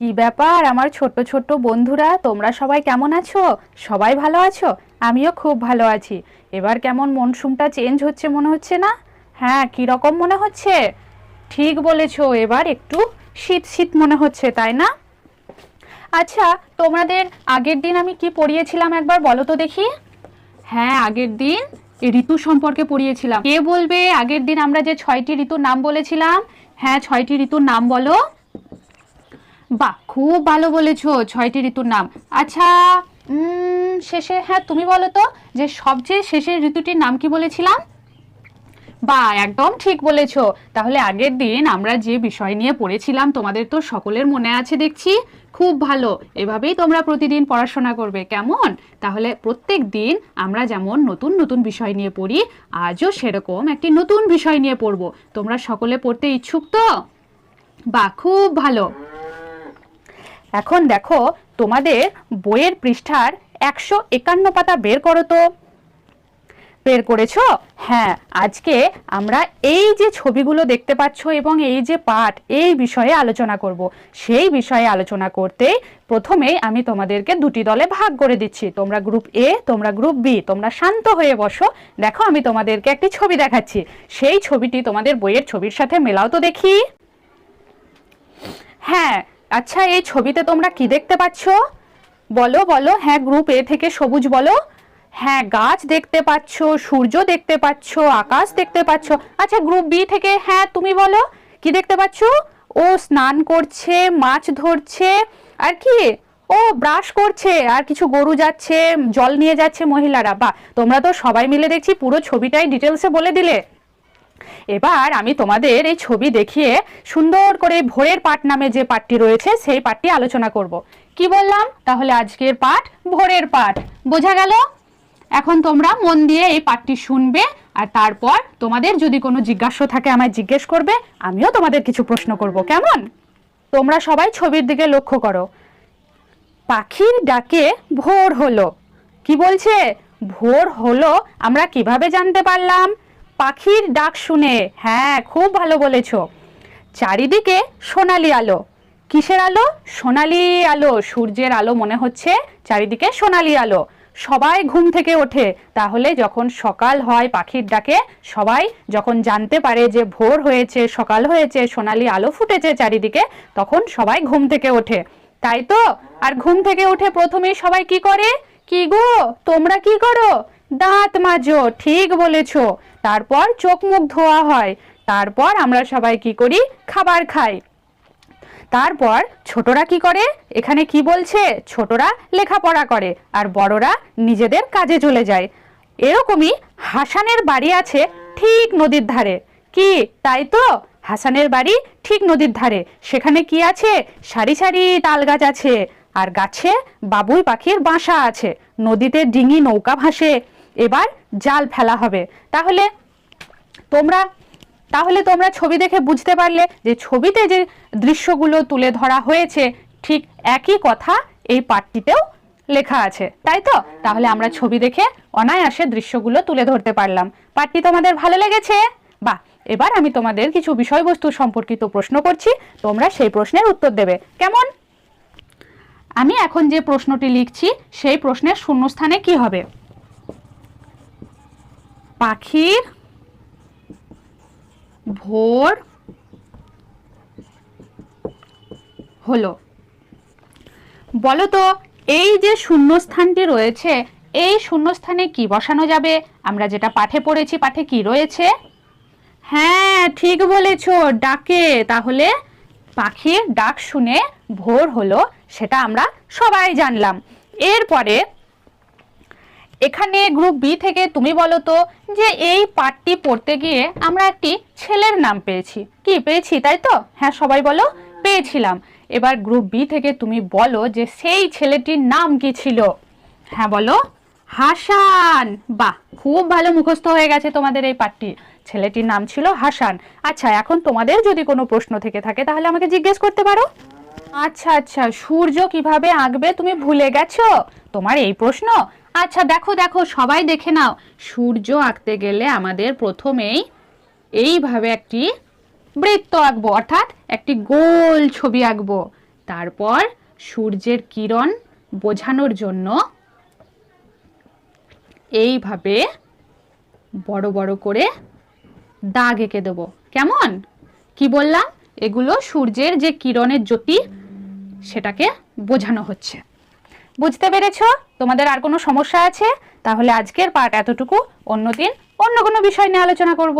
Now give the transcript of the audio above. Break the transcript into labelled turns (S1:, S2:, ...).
S1: কি ব্যাপার আমার ছোট্ট ছোট্ট বন্ধুরা? তোমরা সবাই কেমন আছো? সবাই ভালো আছো? আমিও খুব ভালো আছি। এবার কেমন মনসুমটা চেঞ্জ হচ্ছে মনে হচ্ছে না? হ্যাঁ কি রকম মনে হচ্ছে? ঠিক বলেছ, এবার একটু শীত শীত মনে হচ্ছে, তাই না? আচ্ছা তোমাদের আগের দিন আমি কি পড়িয়েছিলাম একবার বলো তো দেখি? হ্যাঁ আগের দিন ঋতু সম্পর্কে পড়িয়েছিলাম। কে বলবে? আগের দিন আমরা যে ছয়টি ঋতুর নাম বলেছিলাম। হ্যাঁ ছয়টি ঋতুর নাম বলো। বাহ, খুব ভালো বলেছ, ছয়টি ঋতুর নাম। আচ্ছা শেষে হ্যাঁ তুমি বলো তো, যে সবচেয়ে শেষের ঋতুটির নাম কি বলেছিলাম? বা, একদম ঠিক বলেছ। তাহলে আগের দিন আমরা যে বিষয় নিয়ে পড়েছিলাম, তোমাদের তো সকলের মনে আছে, দেখছি। খুব ভালো, এভাবেই তোমরা প্রতিদিন পড়াশোনা করবে, কেমন? তাহলে প্রত্যেক দিন আমরা যেমন নতুন নতুন বিষয় নিয়ে পড়ি, আজও সেরকম একটি নতুন বিষয় নিয়ে পড়ব। তোমরা সকলে পড়তে ইচ্ছুক তো? বা খুব ভালো। এখন দেখো, তোমাদের বইয়ের পৃষ্ঠার একশো একান্ন পাতা বের করো তো। বের করেছ? হ্যাঁ আজকে আমরা এই যে ছবিগুলো দেখতে পাচ্ছ এবং এই যে পাঠ, এই বিষয়ে আলোচনা করব। সেই বিষয়ে আলোচনা করতে প্রথমেই আমি তোমাদেরকে দুটি দলে ভাগ করে দিচ্ছি। তোমরা গ্রুপ এ তোমরা গ্রুপ বি তোমরা শান্ত হয়ে বসো। দেখো, আমি তোমাদেরকে একটি ছবি দেখাচ্ছি। সেই ছবিটি তোমাদের বইয়ের ছবির সাথে মেলাও তো দেখি। হ্যাঁ আচ্ছা এই ছবিতে তোমরা কি দেখতে পাচ্ছ? বলো বলো হ্যাঁ গ্রুপ এ থেকে সবুজ বলো। হ্যাঁ গাছ দেখতে পাচ্ছ, সূর্য দেখতে পাচ্ছ, আকাশ দেখতে পাচ্ছ। আচ্ছা গ্রুপ বি থেকে হ্যাঁ তুমি বলো, কি দেখতে পাচ্ছ? ও স্নান করছে, মাছ ধরছে, আর কি? ও ব্রাশ করছে, আর কিছু গরু যাচ্ছে, জল নিয়ে যাচ্ছে মহিলারা। বা তোমরা তো সবাই মিলে দেখছি, পুরো ছবিটাই ডিটেলসে বলে দিলে। এবার আমি তোমাদের এই ছবি দেখিয়ে সুন্দর করে ভোরের পাঠ নামে যে পাঠটি রয়েছে, সেই পাঠটি আলোচনা করব। কি বললাম? তাহলে আজকের পাঠ ভোরের পাঠ। বোঝা গেল? এখন তোমরা মন দিয়ে এই পাঠটি শুনবে আর তারপর তোমাদের যদি কোনো জিজ্ঞাসা থাকে আমায় জিজ্ঞেস করবে, আমিও তোমাদের কিছু প্রশ্ন করব। কেমন? তোমরা সবাই ছবির দিকে লক্ষ্য করো। পাখির ডাকে ভোর হলো। কি বলছে? ভোর হলো আমরা কীভাবে জানতে পারলাম? পাখির ডাক শুনে। হ্যাঁ খুব ভালো বলেছ। চারিদিকে সোনালি আলো। কিসের আলো? সোনালি আলো, সূর্যের আলো মনে হচ্ছে। চারিদিকে সোনালি আলো। সবাই ঘুম থেকে ওঠে। তাহলে যখন সকাল হয় পাখির ডাকে, সবাই যখন জানতে পারে যে ভোর হয়েছে, সকাল হয়েছে, সোনালি আলো ফুটেছে চারিদিকে, তখন সবাই ঘুম থেকে ওঠে। তাই তো? আর ঘুম থেকে উঠে প্রথমেই সবাই কি করে? কি গো? তোমরা কি করো? দাঁত মাজো, ঠিক বলেছ। তারপর চোখ মুখ ধোয়া হয়। তারপর আমরা সবাই কি করি? খাবার খাই। তারপর ছোটরা কি করে? এখানে কি বলছে? ছোটরা লেখাপড়া করে আর বড়রা নিজেদের কাজে চলে যায়। এরকমই হাসানের বাড়ি আছে ঠিক নদীর ধারে। কি, তাই তো? হাসানের বাড়ি ঠিক নদীর ধারে। সেখানে কি আছে? সারি সারি তাল গাছ আছে। আর গাছে বাবুই পাখির বাসা আছে। নদীতে ডিঙি নৌকা ভাসে। এবার জাল ফেলা হবে। তাহলে তোমরা তাহলে তোমরা ছবি দেখে বুঝতে পারলে যে ছবিতে যে দৃশ্যগুলো তুলে ধরা হয়েছে, ঠিক একই কথা এই পাঠটিতেও লেখা আছে। তাই তো? তাহলে আমরা ছবি দেখে অনায়াসে দৃশ্যগুলো তুলে ধরতে পারলাম। পাঠটি তোমাদের ভালো লেগেছে? বাহ! এবার আমি তোমাদের কিছু বিষয়বস্তু সম্পর্কিত প্রশ্ন করছি। তোমরা সেই প্রশ্নের উত্তর দেবে। কেমন? আমি এখন যে প্রশ্নটি লিখছি, সেই প্রশ্নের শূন্যস্থানে কি হবে? পাখির ভোর হলো। বলো তো এই যে শূন্যস্থানটি রয়েছে, এই শূন্যস্থানে কি বসানো যাবে? আমরা যেটা পাঠে পড়েছি, পাঠে কি রয়েছে? হ্যাঁ ঠিক বলেছ, ডাকে। তাহলে পাখির ডাক শুনে ভোর হলো, সেটা আমরা সবাই জানলাম। এরপরে এখানে গ্রুপ বি থেকে তুমি বলো তো যে এই পাঠটি পড়তে গিয়ে আমরা একটি ছেলের নাম পেয়েছি। কি পেয়েছি তাই তো? হ্যাঁ সবাই বলো? পেয়েছিলাম। এবার গ্রুপ বি থেকে তুমি বলো যে সেই ছেলেটির নাম কি ছিল? হ্যাঁ বলো। হাসান! বাহ, খুব ভালো মুখস্থ হয়ে গেছে তোমাদের এই পাঠটি ছেলেটির নাম ছিল হাসান। আচ্ছা এখন তোমাদের যদি কোনো প্রশ্ন থেকে থাকে তাহলে আমাকে জিজ্ঞেস করতে পারো। আচ্ছা আচ্ছা সূর্য কীভাবে আঁকবে তুমি ভুলে গেছো? তোমার এই প্রশ্ন? আচ্ছা দেখো দেখো, সবাই দেখে নাও। সূর্য আঁকতে গেলে আমাদের প্রথমেই এইভাবে একটি বৃত্ত আঁকবো, অর্থাৎ একটি গোল ছবি আঁকবো। তারপর সূর্যের কিরণ বোঝানোর জন্য এইভাবে বড় বড় করে দাগ এঁকে দেবো। কেমন? কি বললাম? এগুলো সূর্যের যে কিরণের জ্যোতি, সেটাকে বোঝানো হচ্ছে। বুঝতে পেরেছ? তোমাদের আর কোনো সমস্যা আছে? তাহলে আজকের পাঠ এতটুকু। অন্যদিন অন্য কোনো বিষয় নিয়ে আলোচনা করব।